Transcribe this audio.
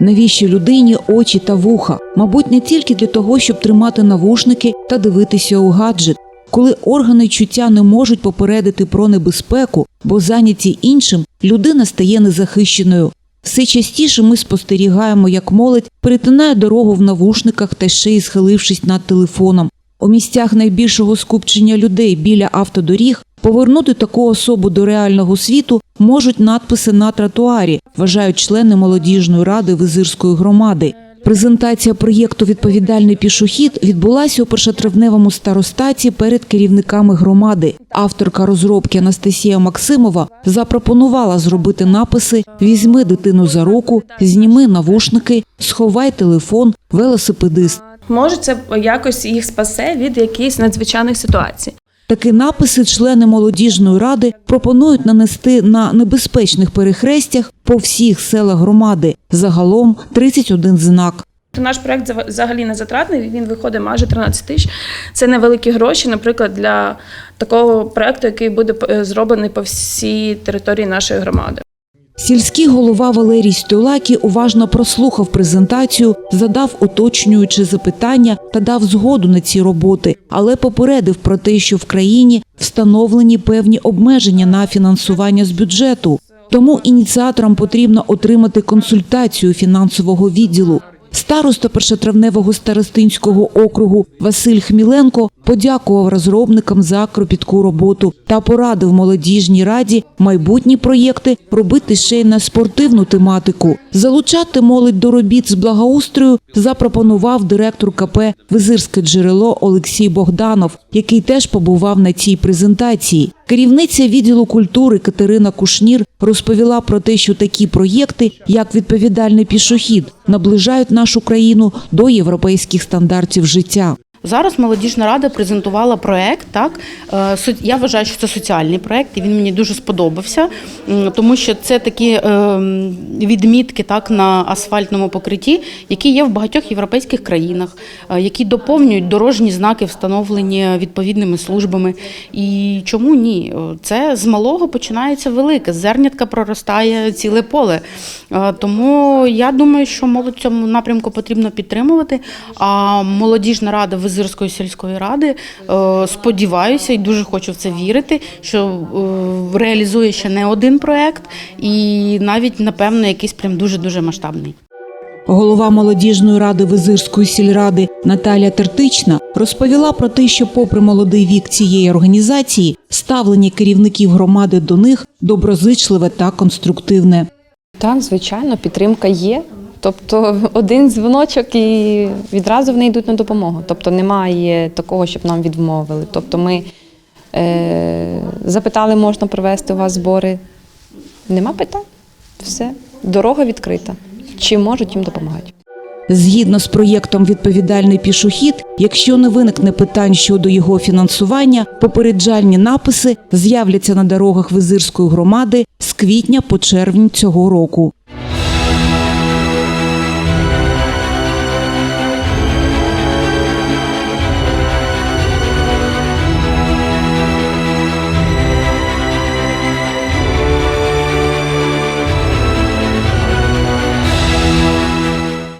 Навіщо людині очі та вуха? Мабуть, не тільки для того, щоб тримати навушники та дивитися у гаджет. Коли органи чуття не можуть попередити про небезпеку, бо зайняті іншим, людина стає незахищеною. Все частіше ми спостерігаємо, як молодь перетинає дорогу в навушниках та ще й схилившись над телефоном. У місцях найбільшого скупчення людей біля автодоріг повернути таку особу до реального світу можуть надписи на тротуарі, вважають члени молодіжної ради визирської громади. Презентація проєкту Відповідальний пішохід відбулася у першотравневому старостаті перед керівниками громади. Авторка розробки Анастасія Максимова запропонувала зробити написи Візьми дитину за руку, зніми навушники, сховай телефон, велосипедист. Може, це якось їх спасе від якихось надзвичайних ситуацій. Такі написи члени молодіжної ради пропонують нанести на небезпечних перехрестях по всіх селах громади. Загалом 31 знак. Наш проект взагалі не затратний. Він виходить майже 13 тисяч. Це невеликі гроші, наприклад, для такого проекту, який буде е, зроблений по всій території нашої громади. Сільський голова Валерій Стюлакі уважно прослухав презентацію, задав уточнюючі запитання та дав згоду на ці роботи, але попередив про те, що в країні встановлені певні обмеження на фінансування з бюджету. Тому ініціаторам потрібно отримати консультацію фінансового відділу. Староста першотравневого старостинського округу Василь Хміленко подякував розробникам за кропітку роботу та порадив молодіжній раді майбутні проєкти робити ще й на спортивну тематику. Залучати молодь до робіт з благоустрою запропонував директор КП Визирське джерело Олексій Богданов, який теж побував на цій презентації. Керівниця відділу культури Катерина Кушнір розповіла про те, що такі проєкти, як відповідальний пішохід, наближають нашу країну до європейських стандартів життя. Зараз молодіжна рада презентувала проект. Так Е, я вважаю, що це соціальний проект, і він мені дуже сподобався, тому що це такі е, відмітки так на асфальтному покритті, які є в багатьох європейських країнах, е, які доповнюють дорожні знаки, встановлені відповідними службами. І чому ні? Е, Це з малого починається велике. Зернятка проростає ціле поле. Тому я думаю, що молодь цьому напрямку потрібно підтримувати. А молодіжна рада Визирської сільської ради е, сподіваюся і дуже хочу в це вірити, що е, реалізує ще не один проект, і навіть напевно якийсь прям дуже дуже масштабний. Голова молодіжної ради Визирської сільради Наталя Тертична розповіла про те, що, попри молодий вік цієї організації, ставлення керівників громади до них доброзичливе та конструктивне. Так, звичайно, підтримка є. Тобто один дзвіночок і відразу вони йдуть на допомогу. Тобто немає такого, щоб нам відмовили. Тобто ми е, запитали, можна провести у вас збори. Нема питань. Все, дорога відкрита. Чим можуть, їм допомагають. Згідно з проєктом Відповідальний пішохід, якщо не виникне питань щодо його фінансування, попереджальні написи з'являться на дорогах Визирської громади з квітня по червень цього року.